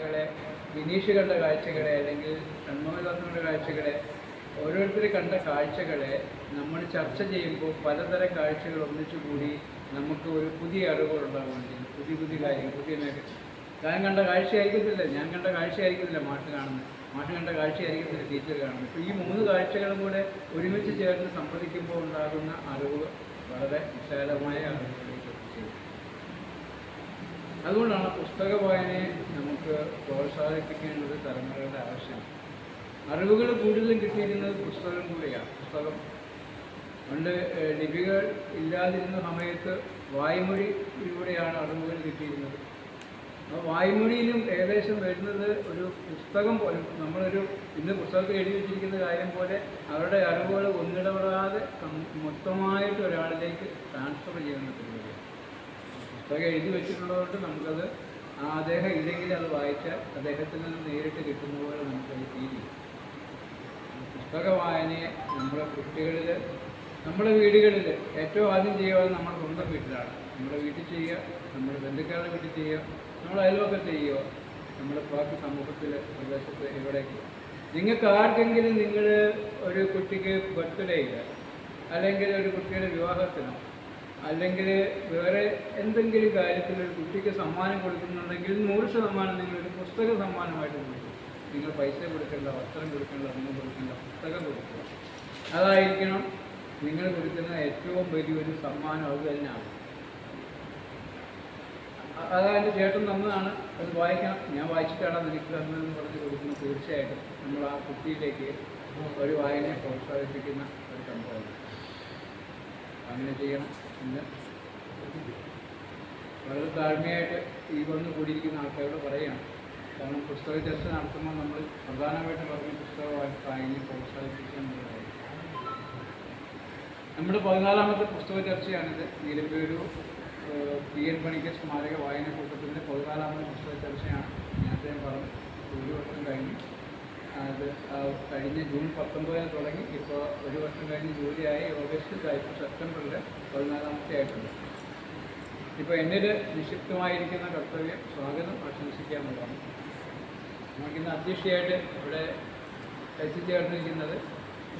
കാഴ്ചകളെ വിനീഷ് കണ്ട കാഴ്ചകളെ അല്ലെങ്കിൽ ഷൺമുഖദാസങ്ങളുടെ കാഴ്ചകളെ ഓരോരുത്തർ കണ്ട കാഴ്ചകളെ നമ്മൾ ചർച്ച ചെയ്യുമ്പോൾ പലതരം കാഴ്ചകൾ ഒന്നിച്ചു കൂടി നമുക്ക് ഒരു പുതിയ അറിവുകൾ ഉണ്ടാകാൻ പുതിയ പുതിയ കാര്യങ്ങൾ പുതിയ മേഖല. ഞാൻ കണ്ട കാഴ്ചയായിരിക്കത്തില്ല ഞാൻ കണ്ട കാഴ്ചയായിരിക്കത്തില്ല മാഷ് കാണുന്നത്. മാഷ് കണ്ട കാഴ്ചയായിരിക്കത്തില്ല ടീച്ചർ കാണുന്നത്. ഇപ്പോൾ ഈ മൂന്ന് കാഴ്ചകളും കൂടെ ഒരുമിച്ച് ചേർന്ന് സംവദിക്കുമ്പോൾ ഉണ്ടാകുന്ന അറിവ് വളരെ വിശാലമായ അറിവുകളിലേക്ക് അതുകൊണ്ടാണ് പുസ്തക വായനയെ നമുക്ക് പ്രോത്സാഹിപ്പിക്കേണ്ടത് തലമുറയുടെ ആവശ്യം. അറിവുകൾ കൂടുതലും കിട്ടിയിരുന്നത് പുസ്തകം കൂടിയാണ്. പുസ്തകം പണ്ട് ലിപികൾ ഇല്ലാതിരുന്ന സമയത്ത് വായ്മൊഴിയിലൂടെയാണ് അറിവുകൾ കിട്ടിയിരുന്നത്. അപ്പോൾ വായ്മൊഴിയിലും ഏകദേശം വരുന്നത് ഒരു പുസ്തകം പോലെ നമ്മളൊരു ഇന്ന് പുസ്തകത്തിൽ എഴുതി വെച്ചിരിക്കുന്ന കാര്യം പോലെ അവരുടെ അറിവുകൾ ഒന്നിടപെടാതെ മൊത്തമായിട്ട് ഒരാളിലേക്ക് ട്രാൻസ്ഫർ ചെയ്യുന്ന പുസ്തകം എഴുതി വെച്ചിട്ടുള്ളതുകൊണ്ട് നമുക്കത് അദ്ദേഹം ഇല്ലെങ്കിൽ അത് വായിച്ചാൽ അദ്ദേഹത്തിൽ നിന്ന് നേരിട്ട് കിട്ടുന്ന പോലെ നമുക്കത് ഫീൽ ചെയ്യും. പുസ്തക വായനയെ നമ്മുടെ കുട്ടികളിൽ നമ്മുടെ വീടുകളിൽ ഏറ്റവും ആദ്യം ചെയ്യുക നമ്മുടെ സ്വന്തം വീട്ടിലാണ്. നമ്മുടെ വീട്ടിൽ ചെയ്യുക നമ്മുടെ ബന്ധുക്കാരുടെ വീട്ടിൽ ചെയ്യുക നമ്മുടെ അയൽവക്കത്ത് ചെയ്യുക നമ്മുടെ ബാക്കി സമൂഹത്തിൽ പ്രദേശത്ത് എവിടേക്ക്. നിങ്ങൾക്ക് ആർക്കെങ്കിലും നിങ്ങൾ ഒരു കുട്ടിക്ക് ബർത്ത്ഡേ ഇല്ല അല്ലെങ്കിൽ ഒരു കുട്ടിയുടെ വിവാഹത്തിനോ അല്ലെങ്കിൽ വേറെ എന്തെങ്കിലും കാര്യത്തിൽ ഒരു കുട്ടിക്ക് സമ്മാനം കൊടുക്കുന്നുണ്ടെങ്കിൽ നൂറ് ശതമാനം ഒരു പുസ്തക സമ്മാനമായിട്ട് കൊടുക്കും. നിങ്ങൾ പൈസ കൊടുക്കേണ്ട വസ്ത്രം കൊടുക്കേണ്ട ഒന്നും കൊടുക്കേണ്ട പുസ്തകം കൊടുക്കുക. അതായിരിക്കണം നിങ്ങൾ കൊടുക്കുന്ന ഏറ്റവും വലിയൊരു സമ്മാനം അത് തന്നെയാണ്. അതായത് ചേട്ടൻ തന്നതാണ്. അത് വായിക്കണം. ഞാൻ വായിച്ചിട്ടാണ് എനിക്ക് തന്നതെന്ന് പറഞ്ഞ് കൊടുക്കുന്നത് തീർച്ചയായിട്ടും നമ്മൾ ആ കുട്ടിയിലേക്ക് ഒരു വായനയെ പ്രോത്സാഹിപ്പിക്കുന്ന ഒരു സംഭവമാണ് അങ്ങനെ ചെയ്യണം എന്ന്. വളരെ താഴ്മയായിട്ട് ഈ വന്ന് കൂടിയിരിക്കുന്ന ആൾക്കാരോട് പറയുകയാണ് കാരണം പുസ്തക ചർച്ച നടത്തുമ്പോൾ നമ്മൾ പ്രധാനമായിട്ടും പറഞ്ഞ പുസ്തക വായനയെ പ്രോത്സാഹിപ്പിക്കുക നമ്മുടെ പതിനാലാമത്തെ പുസ്തക ചർച്ചയാണിത്. നീലമ്പേരു പി എൻ പണിക്കർ സ്മാരക വായന കൂട്ടത്തിന്റെ പതിനാലാമത്തെ പുസ്തക ചർച്ചയാണ് ഞാൻ അദ്ദേഹം പറഞ്ഞു. ഒരു വർഷം കഴിഞ്ഞു അത് കഴിഞ്ഞ ജൂൺ പത്തൊമ്പതിന് തുടങ്ങി. ഇപ്പോൾ ഒരു വർഷം കഴിഞ്ഞ് ജൂലൈ ഓഗസ്റ്റ് ഇപ്പോൾ സെപ്റ്റംബറിൽ പതിനാലാമത്തെ ആയിട്ടുണ്ട്. ഇപ്പോൾ എന്നിൽ നിക്ഷിപ്തമായിരിക്കുന്ന കർത്തവ്യം സ്വാഗതം പ്രശംസിക്കാമെന്നുള്ളതാണ് നമുക്കിന്ന് അധ്യക്ഷയായിട്ട് ഇവിടെ എത്തിച്ചേർന്നിരിക്കുന്നത്